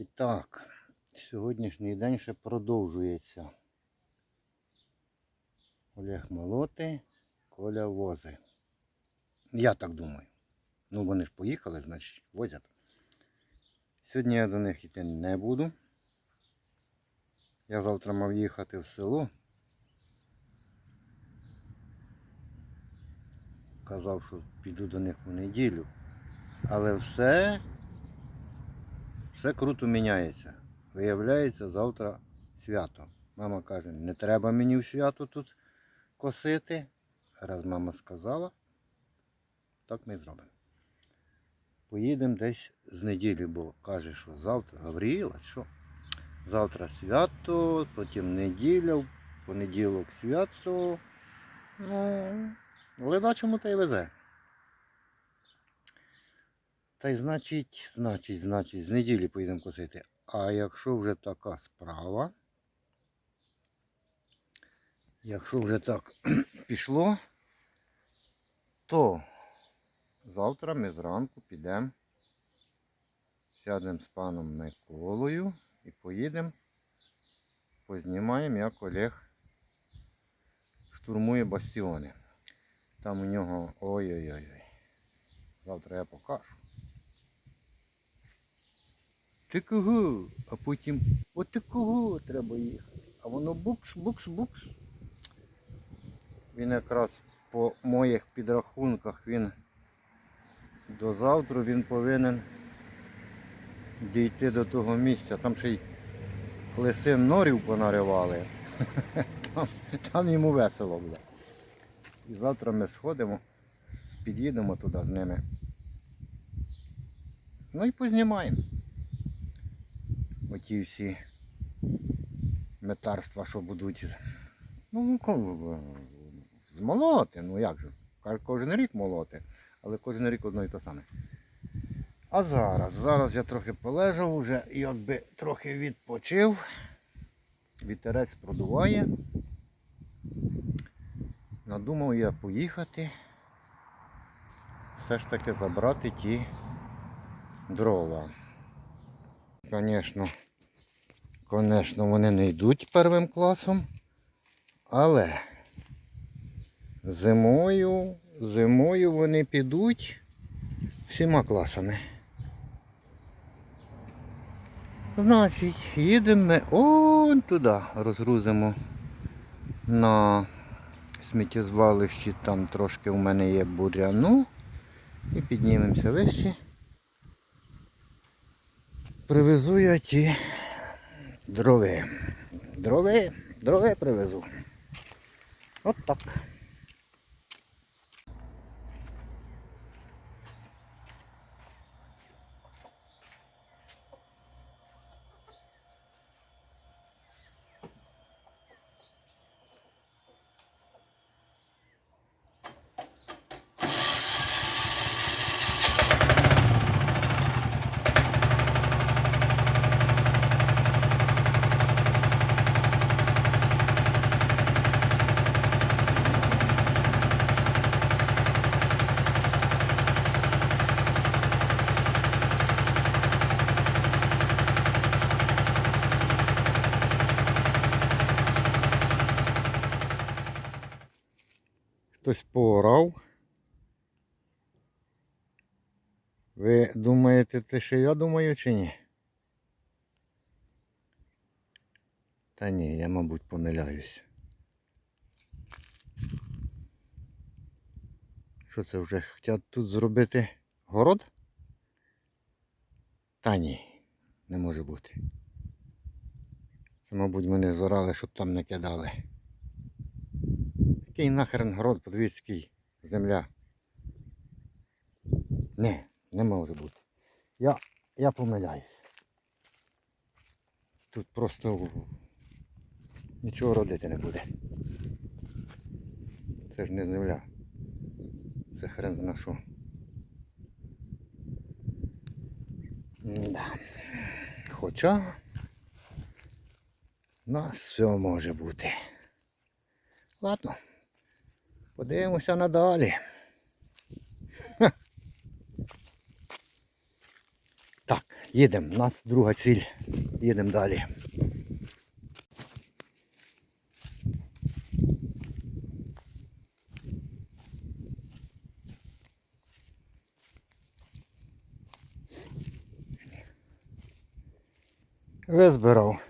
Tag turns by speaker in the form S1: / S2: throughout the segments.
S1: І так, сьогоднішній день ще продовжується. Олег молоти, Коля вози. Я так думаю. Ну вони ж поїхали, значить возять. Сьогодні я до них йти не буду. Я завтра мав їхати в село. Казав, що піду до них у неділю. Але все, все круто міняється. Виявляється, завтра свято. Мама каже, не треба мені в свято тут косити. Раз мама сказала, так ми зробимо. Поїдемо десь з неділі, бо каже, що завтра Гавріла, що? Завтра свято, потім неділя, понеділок свято. Ну, леда чому та й везе. Та й значить, значить, значить, з неділі поїдемо косити. А якщо вже така справа, якщо вже так пішло, то завтра ми зранку підемо, сядемо з паном Миколою і поїдемо, познімаємо, як Олег штурмує бастіони. Там у нього ой-ой-ой. Завтра я покажу. Ти кого? А потім от ти кого треба їхати. А воно букс, букс, букс. Він якраз по моїх підрахунках він до завтра він повинен дійти до того місця. Там ще й лисин норів понаривали. Там, там йому весело буде. І завтра ми сходимо, під'їдемо туди з ними. Ну і познімаємо. Оті всі метарства, що будуть. Ну, ко- змолоти, ну як же. Кожен рік молоти, але кожен рік одно і те саме. А зараз, зараз я трохи полежав вже і якби трохи відпочив. Вітерець продуває. Надумав я поїхати. Все ж таки забрати ті дрова. Звісно, звісно, вони не йдуть первим класом, але зимою, зимою вони підуть всіма класами. Значить, їдемо ми он туди, розгрузимо на сміттєзвалищі, там трошки у мене є буряну. І піднімемося вище. Привезу я ті дрови. Дрови, дрови привезу. От так. Хтось поорав. Ви думаєте, те, що я думаю, чи ні? Та ні, я, мабуть, помиляюсь. Що це вже хочуть тут зробити город? Та ні, не може бути. Це, мабуть, вони зорали, щоб там не кидали. Який нахрен город, подивіться, який земля. Не, не може бути. Я, я помиляюсь. Тут просто нічого родити не буде. Це ж не земля. Це хрен зна що. Да. Хоча на все може бути. Ладно. Подивимося надалі. Так. їдемо. У нас друга ціль. Їдемо далі. Визбирав.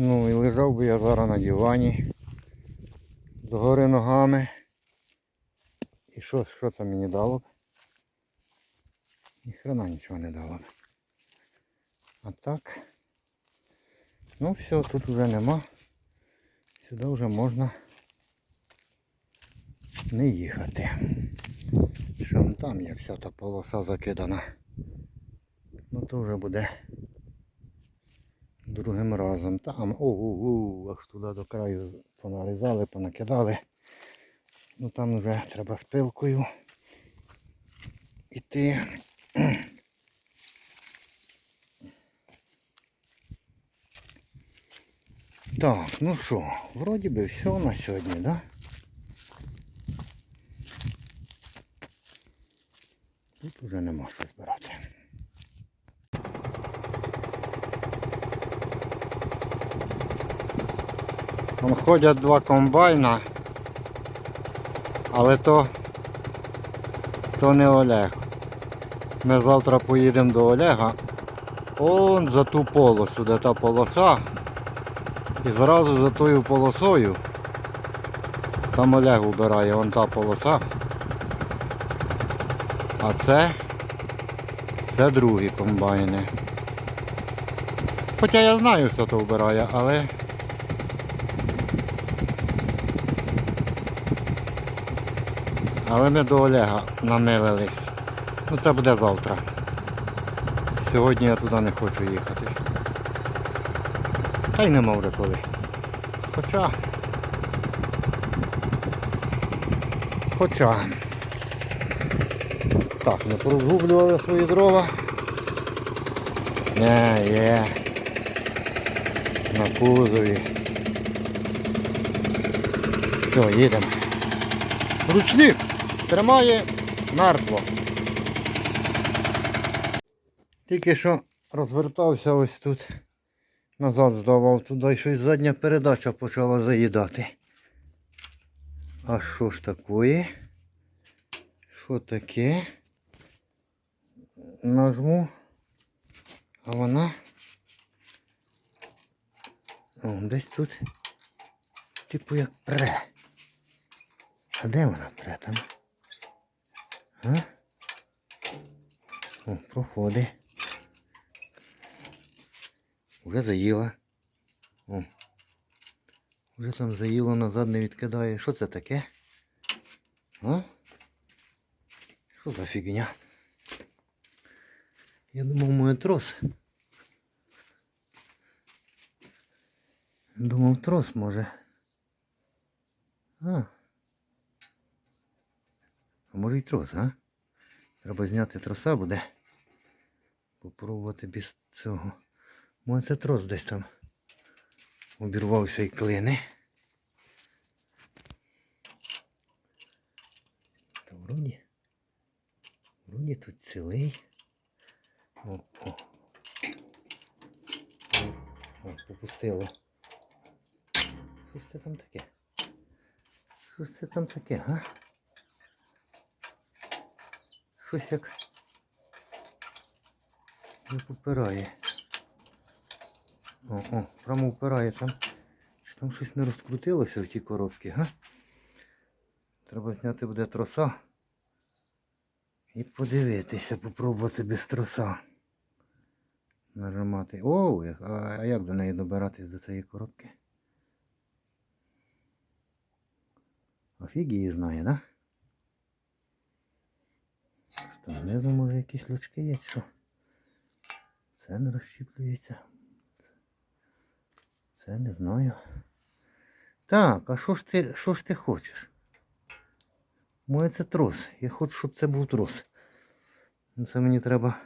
S1: Ну і лежав би я зараз на дивані. Догори ногами. І що, що це мені дало б? Ніхрена нічого не дало б. А так. Ну все, тут вже нема. Сюди вже можна не їхати. Що там є вся та полоса закидана. Ну то вже буде другим разом. Там, ого, аж туди до краю понарізали, понакидали. Ну там вже треба з пилкою іти. Так, ну що, вроді би все на сьогодні, так? Да? Тут вже нема що збирати. Там ходять два комбайна, але то, то не Олег. Ми завтра поїдемо до Олега. Он за ту полосу, де та полоса. І зразу за тою полосою. Там Олег убирає, вон та полоса. А це, це другі комбайни. Хоча я знаю, хто то вбирає, але Але ми до Олега намилились. Ну це буде завтра. Сьогодні я туди не хочу їхати. Та й нема вже коли. Хоча. Хоча. Так, не порозгублювали свої дрова. Не, є. На кузові. Все, їдемо. Ручник тримає мертво. Тільки що розвертався ось тут. Назад здавав туди і щось задня передача почала заїдати. А що ж такое? Що таке? Нажму. А вона. О, десь тут. Типу як пре. А де вона пре там? А? О, проходить. Уже заїла. О. Вже там заїло назад не відкидає. Що це таке? А? Що за фігня? Я думав, моє трос. Думав, трос може. А. А може й трос, а? Треба зняти троса буде. Попробувати без цього. Може це трос десь там обірвався і клине. Та вроді. Вроді тут цілий. О. О, о, попустило. Що ж це там таке? Що ж це там таке, га? Щось як не попирає. О, о, прямо впирає там. Чи там щось не розкрутилося в тій коробці, га? Треба зняти буде троса. І подивитися, попробувати без троса. Нажимати. О, а, як до неї добиратись до цієї коробки? А фіг її знає, да? Внизу може якісь лучки є, що це не розщіплюється. Це не знаю. Так, а що ж ти що ж ти хочеш? Моє це трос. Я хочу, щоб це був трос. Ну, це мені треба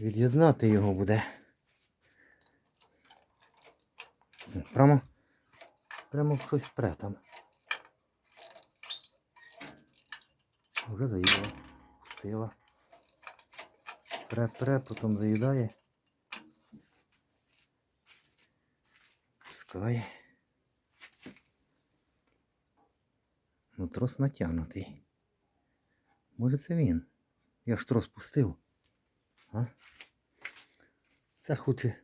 S1: від'єднати його буде. Прямо прямо в щось пре там. Вже заїло пустила. Пре-пре, потім заїдає. Пускає. Ну, трос натягнутий. Може це він? Я ж трос пустив. А? Це хоче.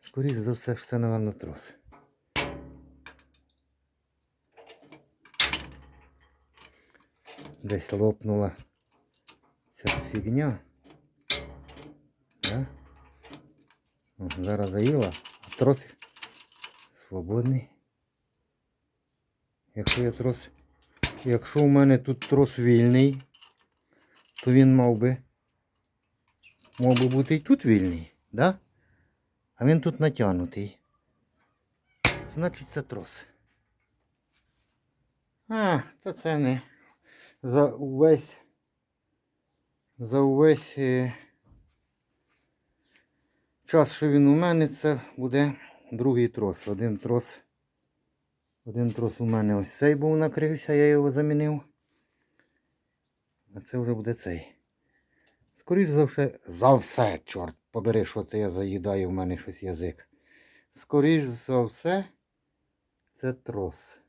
S1: Скоріше за все, це, напевно, трос. Десь лопнула ця фігня. Да? Зараз заїла, а трос свободний. Якщо я трос. Якщо у мене тут трос вільний, то він мав би. Мав би бути і тут вільний, да? А він тут натягнутий. Значить це трос. А, то це не за увесь. За увесь е, час, що він у мене, це буде другий трос. Один трос. Один трос у мене ось цей був накрився, я його замінив. А це вже буде цей. Скоріше за все, за все, чорт, побери, що це я заїдаю, в мене щось язик. Скоріше за все, це трос.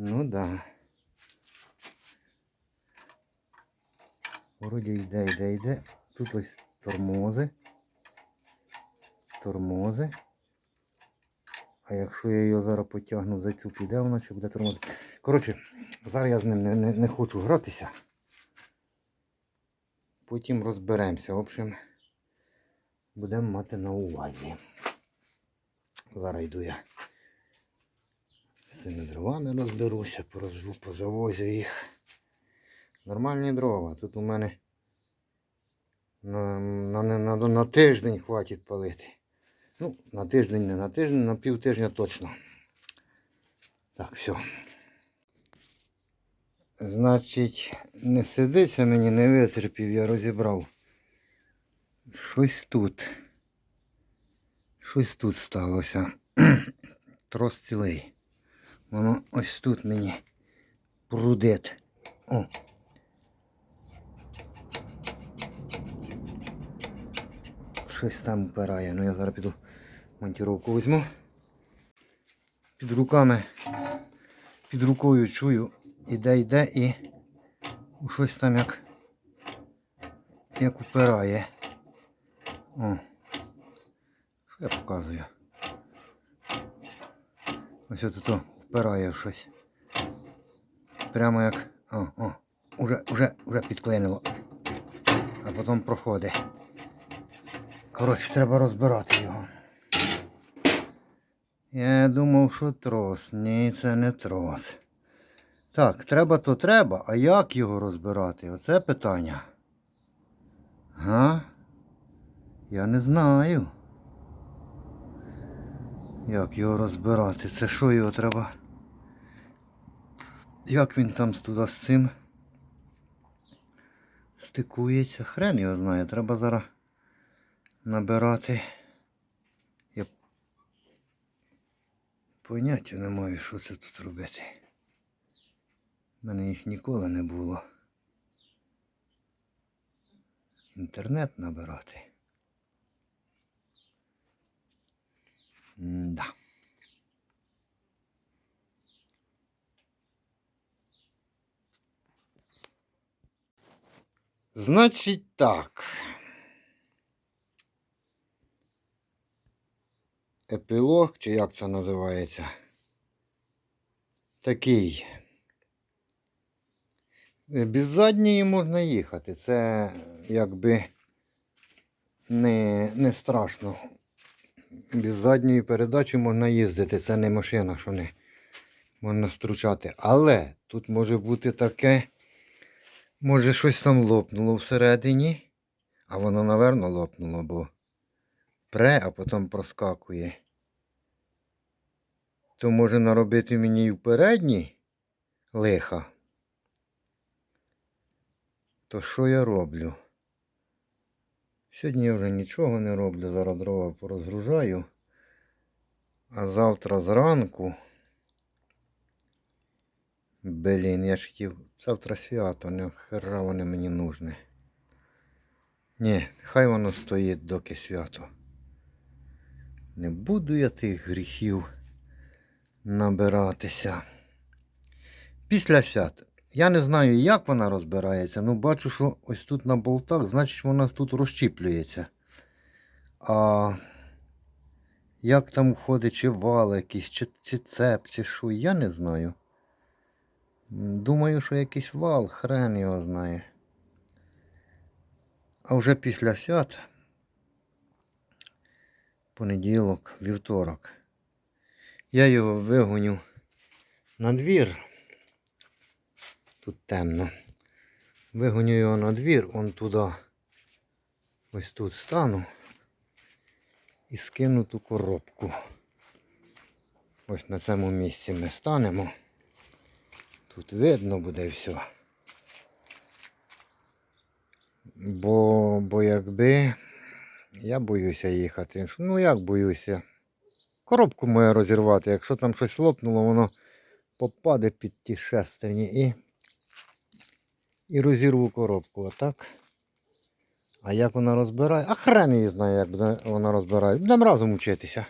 S1: Ну да. Вроді йде, йде, йде. Тут ось тормози. Тормози. А якщо я його зараз потягну за цю піде, вона чи буде тормозити. Коротше, зараз я з ним не, не, не хочу гратися. Потім розберемося. В общем, будемо мати на увазі. Зараз йду я цими дровами розберуся, порозву, позавозю їх. Нормальні дрова. Тут у мене на, на, на, на, на тиждень хватить палити. Ну, на тиждень, не на тиждень, на пів тижня точно. Так, все. Значить, не сидиться мені, не витерпів, я розібрав. Щось тут. Щось тут сталося. Трос цілий. Воно ось тут мені прудить. О. Щось там впирає. Ну я зараз піду монтіровку візьму. Під руками, під рукою чую, іде, йде і щось там як, як впирає. О. Що я показую? Ось от тут впирає щось. Прямо як... О, о, уже, уже, уже підклинило. А потім проходить. Коротше, треба розбирати його. Я думав, що трос. Ні, це не трос. Так, треба то треба, а як його розбирати? Оце питання. Га? Я не знаю. Як його розбирати? Це що його треба? Як він там туди з цим стикується? Хрен його знає. Треба зараз набирати. Я поняття не маю, що це тут робити. У мене їх ніколи не було. Інтернет набирати. Да. Значить так. Епілог, чи як це називається? Такий. Е, Без задньої можна їхати. Це якби не, не страшно. Без задньої передачі можна їздити. Це не машина, що не можна стручати. Але тут може бути таке, може щось там лопнуло всередині. А воно, напевно, лопнуло, бо пре, а потім проскакує. То може наробити мені і в передній лиха. То що я роблю? Сьогодні я вже нічого не роблю, зараз дрова порозгружаю. А завтра зранку Блін, я ж хотів. Завтра свято, не хера воно мені нужне. Ні, хай воно стоїть, доки свято. Не буду я тих гріхів набиратися. Після свят. Я не знаю, як вона розбирається, але бачу, що ось тут на болтах, значить вона тут розщіплюється. А як там входить, чи вал якийсь, чи, чи цеп, чи що, я не знаю. Думаю, що якийсь вал, хрен його знає. А вже після свят, понеділок, вівторок, я його вигоню на двір. Тут темно. Вигоню його на двір, он туди, ось тут стану і скину ту коробку. Ось на цьому місці ми станемо. Тут видно буде все. Бо, бо якби я боюся їхати. Ну як боюся? Коробку маю розірвати. Якщо там щось лопнуло, воно попаде під ті шестерні і, і розірву коробку. Отак. А як вона розбирає? А хрен її знає, як вона розбирає. Будемо разом вчитися.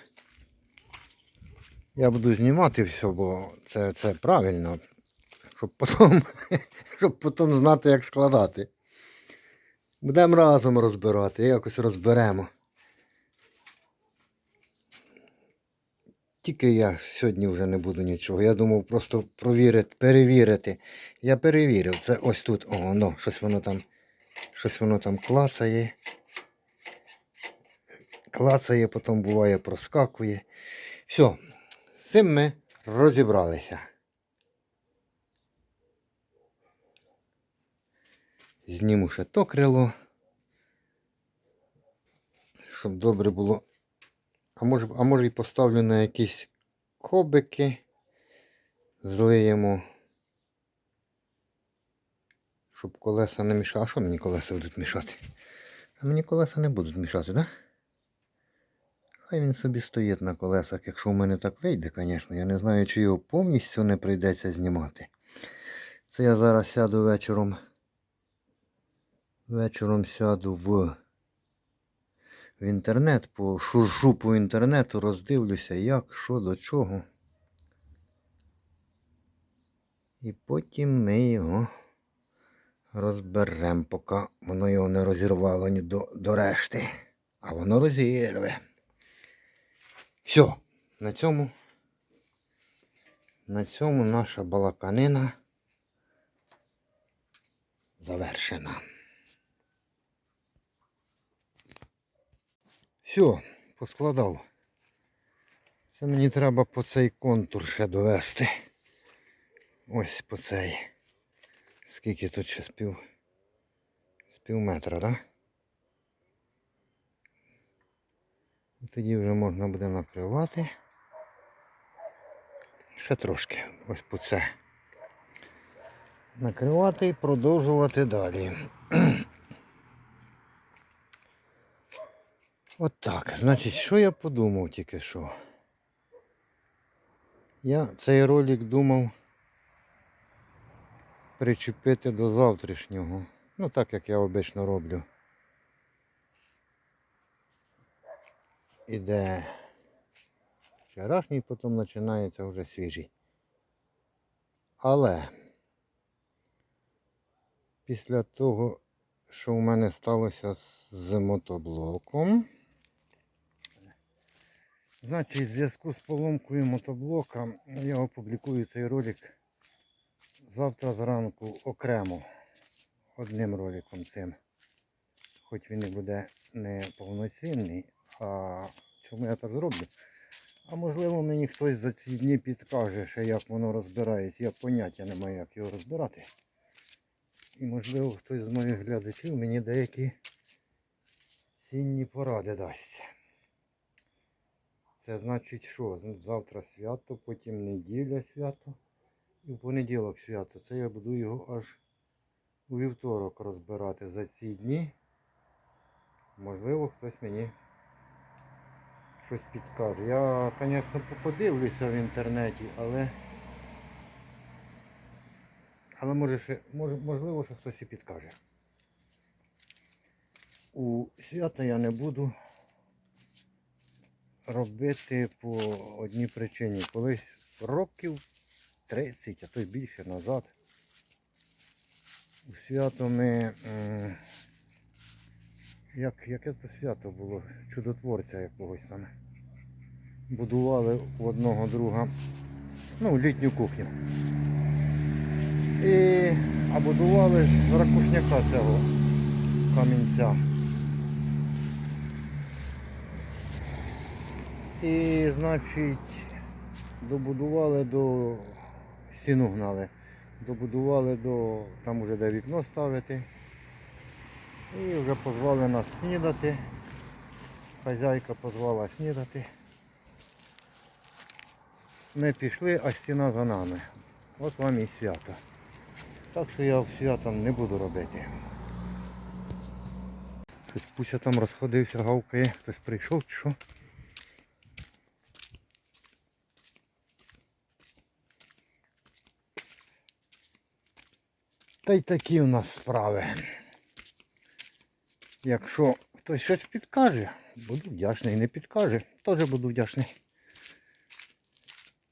S1: Я буду знімати все, бо це, це правильно. Щоб потім, щоб потім знати, як складати. Будемо разом розбирати, якось розберемо. Тільки я сьогодні вже не буду нічого. Я думав просто провірити, перевірити. Я перевірив. Це ось тут. О, ну, щось воно там. Щось воно там клацає. Клацає, потім буває проскакує. Все, з цим ми розібралися. Зніму ще то крило. Щоб добре було. А може, а може і поставлю на якісь кобики. Злиємо. Щоб колеса не мішали. А що мені колеса будуть мішати? А мені колеса не будуть мішати, так? Хай він собі стоїть на колесах, якщо в мене так вийде, звісно. Я не знаю, чи його повністю не прийдеться знімати. Це я зараз сяду вечором. Вечором сяду в, в інтернет, по шуршу по інтернету, роздивлюся, як, що, до чого. І потім ми його розберемо, поки воно його не розірвало ні до, до решти. А воно розірве. Все, на цьому, на цьому наша балаканина завершена. Все, поскладав. Це мені треба по цей контур ще довести. Ось по цей. Скільки тут ще з пів? З пів метра, так? Да? І тоді вже можна буде накривати. Ще трошки. Ось по це. Накривати і продовжувати далі. От так. Значить, що я подумав тільки що? Я цей ролик думав причепити до завтрашнього. Ну так як я обично роблю. Іде вчорашній, потім починається вже свіжий. Але після того, що в мене сталося з- мотоблоком, значить, в зв'язку з поломкою мотоблока я опублікую цей ролик завтра зранку окремо одним роликом цим. Хоч він і буде не повноцінний, а чому я так зроблю? А можливо мені хтось за ці дні підкаже, ще як воно розбирається. Я поняття не маю, як його розбирати. І можливо хтось з моїх глядачів мені деякі цінні поради дасть. Це значить що? Завтра свято, потім неділя свято і в понеділок свято. Це я буду його аж у вівторок розбирати за ці дні. Можливо, хтось мені щось підкаже. Я, звісно, подивлюся в інтернеті, але Але може, ще, можливо, що хтось і підкаже. У свята я не буду робити по одній причині. Колись років 30, а то й більше назад. У свято ми. Як, яке це свято було? Чудотворця якогось там. Будували у одного друга ну, літню кухню. І, а будували з ракушняка цього камінця. І, значить, добудували до стіну гнали. Добудували до там уже де вікно ставити. І вже позвали нас снідати. Хазяйка позвала снідати. Ми пішли, а стіна за нами. От вам і свято. Так що я свято не буду робити. Щось Пуся там розходився, гавкає, хтось прийшов чи що. Та й такі у нас справи. Якщо хтось щось підкаже, буду вдячний. Не підкаже, теж буду вдячний.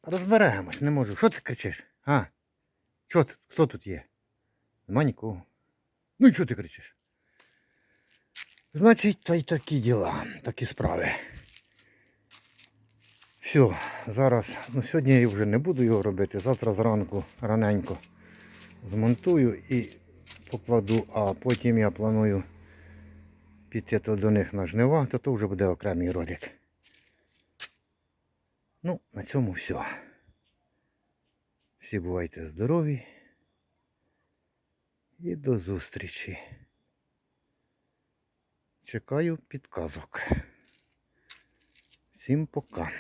S1: Розберемось, не можу. Що ти кричиш? А? Що тут? Хто тут є? Нема нікого. Ну і чого ти кричиш? Значить, та й такі діла, такі справи. Все, зараз, ну сьогодні я вже не буду його робити. Завтра зранку раненько змонтую і покладу, а потім я планую піти до них на жнива, то то вже буде окремий ролик. Ну, на цьому все. Всі бувайте здорові. І до зустрічі. Чекаю підказок. Всім пока.